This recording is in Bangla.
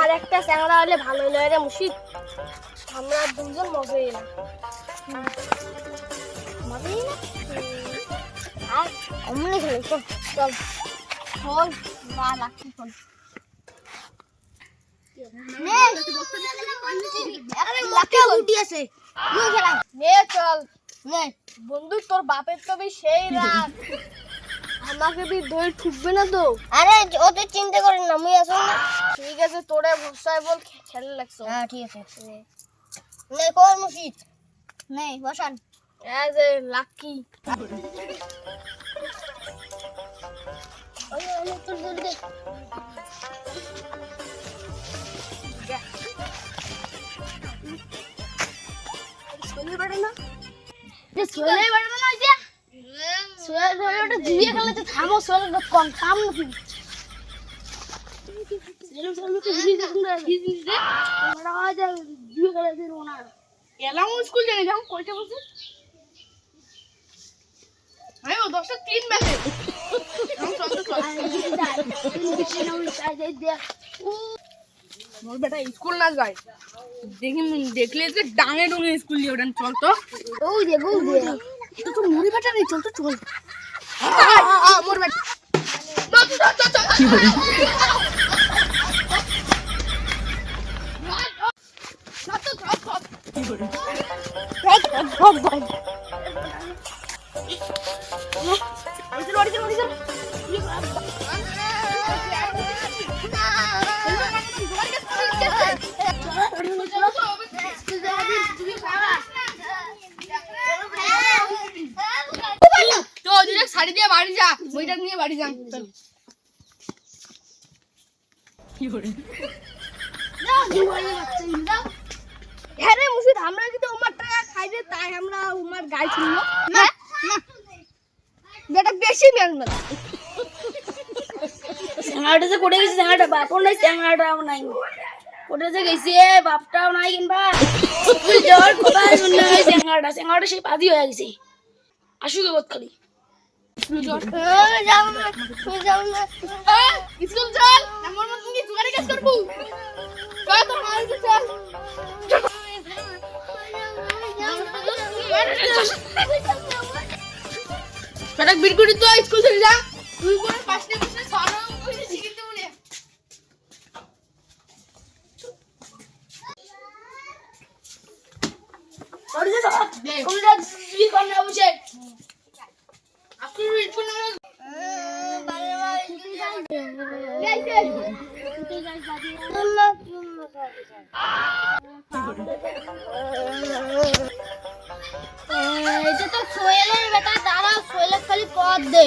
আর একটা চ্যাংড়া হলে ভালো হলো রে মুশিদ আমরা দুজন মজাই না আর অমনি খেলে চল। চল বন্ধু তোর বাপের তো সেই রাগ। আমাকে বি ধরে ঠুকবে না তো। আরে ওদের চিন্তা করেন না মুই না। ঠিক আছে তোরে ভরসায় বল খেলে লাগছো হ্যাঁ ঠিক আছে নে কর মুশিদ নে বসান। এই যে লাকি। ওই ওই তোর দূর দে। সোলে বাড়ে না সোলে বাড়ে না যে। সোলে ধরে ওটা জিয়ে খেলে তো থামো তো কম নাকি সোলে সোলে তো জিয়ে যখন জিয়ে দে আমরা আজ জিয়ে খেলে দিন ওনার এলাম স্কুল জানি যখন কইতে বসে আমি ও দশটা তিন ম্যাচে মোর বেটা স্কুল না যায় দেখি দেখলে যে ডাঙে ডুঙে স্কুল দিয়ে ওঠান চল তো ওই দে গো দে তো তো মুড়ি বাটা নেই চল তো চল। মোর বেটা তো ওদিকে শাড়ি দিয়ে বাড়ি যা বইটা নিয়ে বাড়ি যা চল হ্যাঁ রে মুর্শিদ আমরা কিন্তু উমার টাকা খাই রে তাই আমরা উমার গাই ছিল না বেটা বেশি মেহনত স্যাংরাটা যে কোটে গেছে স্যাংরাটা বাপও নাই স্যাংরাটাও নাই। কোটে যে গেছে বাপটাও নাই কিংবা স্কুল যাওয়ার কথা শুনলে ওই স্যাংরাটা স্যাংরাটা সেই পাদি হয়ে গেছে। আসুক এবার খালি স্কুল চল। আমার মতন কি জোগাড়ে কাজ করব? চল তোর মায়ের কাছে। চল বেটা বিড়কুড়ি তো স্কুল চলে যা তুই করে পাঁচটা বসে সরো বসে শিখিতে বসে আপনি সোয়েলের বেটা দাঁড়াও সোহেলের খালি পথ দে।